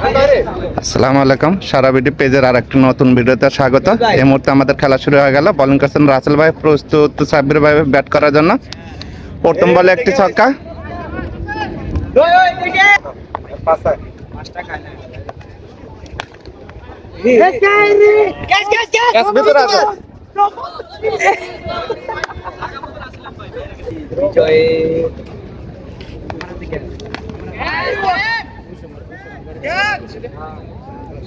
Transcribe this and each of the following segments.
আসসালামু আলাইকুম। সারা ভিডিও পেজের আর একটি নতুন ভিডিওতে স্বাগত। এই মুহূর্তে আমাদের খেলা শুরু হয়ে গেল। বলিং করছেন রাসেল ভাই, প্রস্তুত সাব্বির ভাই ব্যাট করার জন্য। প্রথম বলে একটি ছক্কা।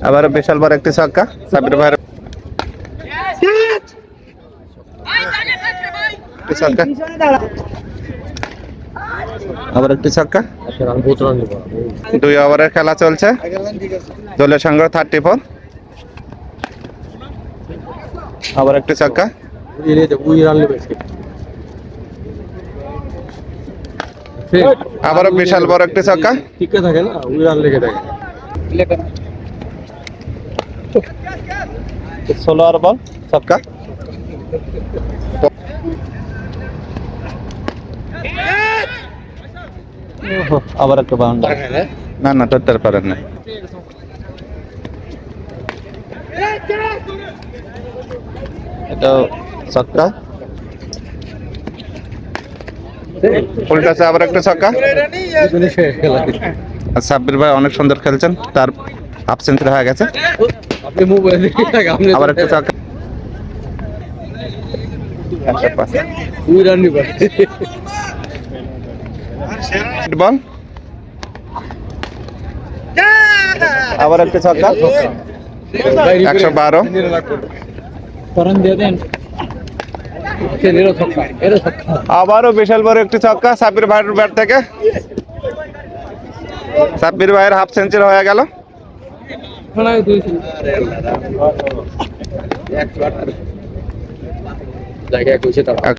আবার বিশাল বড় একটি ছক্কা, সাব্বির ভাইয়ের দুই ওভারের খেলা চলছে। দলের থার্টি ফোর। আবার একটি ছক্কা। আবারও বিশাল বড় একটি ছক্কা। থাকে না লেগে থাকে। আর বল ছক্কা ওহো, আবার একটা বাউন্ডারি না না ধরতে পারেন না। এটা ছক্কা উল্টাছে আবার একটা ছক্কা? সাব্বির ভাই অনেক সুন্দর খেলছেন তার সেঞ্চুরি হয়ে গেছে। আবার একটা ছক্কা একটা পাস। উই রান নিবা বল আবার একটা ছক্কা একশো বারো। আবারও বিশাল বড় একটি ছক্কা সাব্বির ভাইয়ের ব্যাট থেকে। সাব্বির ভাইয়ের হাফ সেঞ্চুরি হয়ে গেল। জায়গায় কইছে তারা।